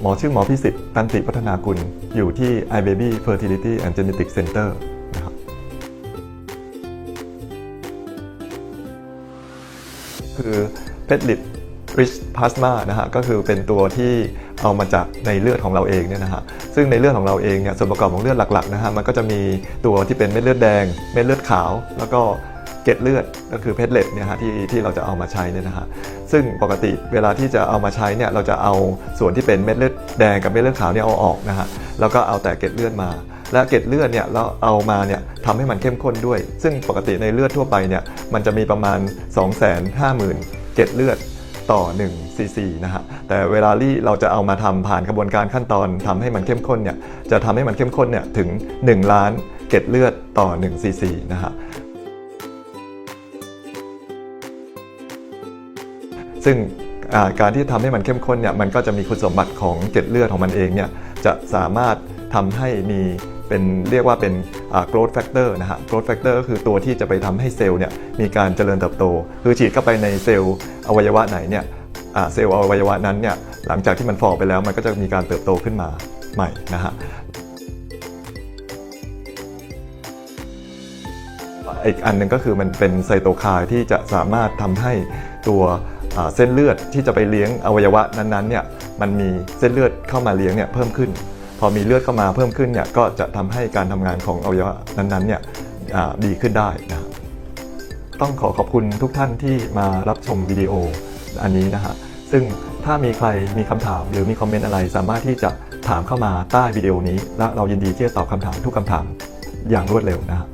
หมอชื่อหมอพิสิทธิ์ตันติพัฒนากุล อยู่ที่ iBaby Fertility and Genetic Center นะครับคือเพชรลิดริชพลาสมานะฮะก็คือเป็นตัวที่เอามาจากในเลือดของเราเองเนี่ยนะฮะซึ่งในเลือดของเราเองเนี่ยส่วนประกอบของเลือดหลักๆนะฮะมันก็จะมีตัวที่เป็นเม็ดเลือดแดง เม็ดเลือดขาว แล้วก็ เกล็ดเลือดก็คือเพชรเลดเนี่ยฮะที่ที่เราจะเอามาใช้เนี่ยนะฮะซึ่งปกติเวลาที่จะเอามาใช้เนี่ยเราจะเอาส่วนที่เป็นเม็ดเลือดแดงกับเม็ดเลือดขาวเนี่ยเอาออกนะฮะแล้วก็เอาแต่เกล็ดเลือดมา และเกล็ดเลือดเนี่ยเราเอามาเนี่ยทำให้มันเข้มข้นด้วย ซึ่งปกติในเลือดทั่วไปเนี่ยมันจะมีประมาณ 250,000เกล็ดเลือดต่อ1ซีซีนะฮะแต่เวลาที่เราจะเอามาทำผ่านกระบวนการขั้นตอนทำให้มันเข้มข้นเนี่ยจะทำให้มันเข้มข้นเนี่ยถึง 1 ล้านเกล็ดเลือดต่อ1ซีซีนะฮะ ซึ่งการที่ทำให้มันเข้มข้นเนี่ยมันก็จะมีคุณสมบัติของเกล็ดเลือดของมันเองเนี่ยจะสามารถทำให้มีเป็นเรียกว่าเป็น growth factor นะฮะ growth factor ก็คือตัวที่จะไปทำให้เซลล์เนี่ยมีการเจริญเติบโต คือฉีดเข้าไปในเซลล์อวัยวะไหนเนี่ยเซลล์อวัยวะนั้นเนี่ยหลังจากที่มันฝ่อไปแล้วมันก็จะมีการเติบโตขึ้นมาใหม่นะฮะอีกอันหนึงก็คือมันเป็นไซโตไคน์ที่จะสามารถทำให้ตัว เส้นเลือดที่จะไปเลี้ยงอวัยวะนั้นๆเนี่ยมันมีเส้นเลือดเข้ามาเลี้ยงเนี่ยเพิ่มขึ้น พอมีเลือดเข้ามาเพิ่มขึ้นเนี่ยก็จะทำให้การทำงานของอวัยวะนั้นๆเนี่ยดีขึ้นได้นะต้องขอขอบคุณทุกท่านที่มารับชมวิดีโออันนี้นะฮะซึ่งถ้ามีใครมีคำถามหรือมีคอมเมนต์อะไร สามารถที่จะถามเข้ามาใต้วิดีโอนี้ และเรายินดีที่จะตอบคำถามทุกคำถามอย่างรวดเร็วนะฮะ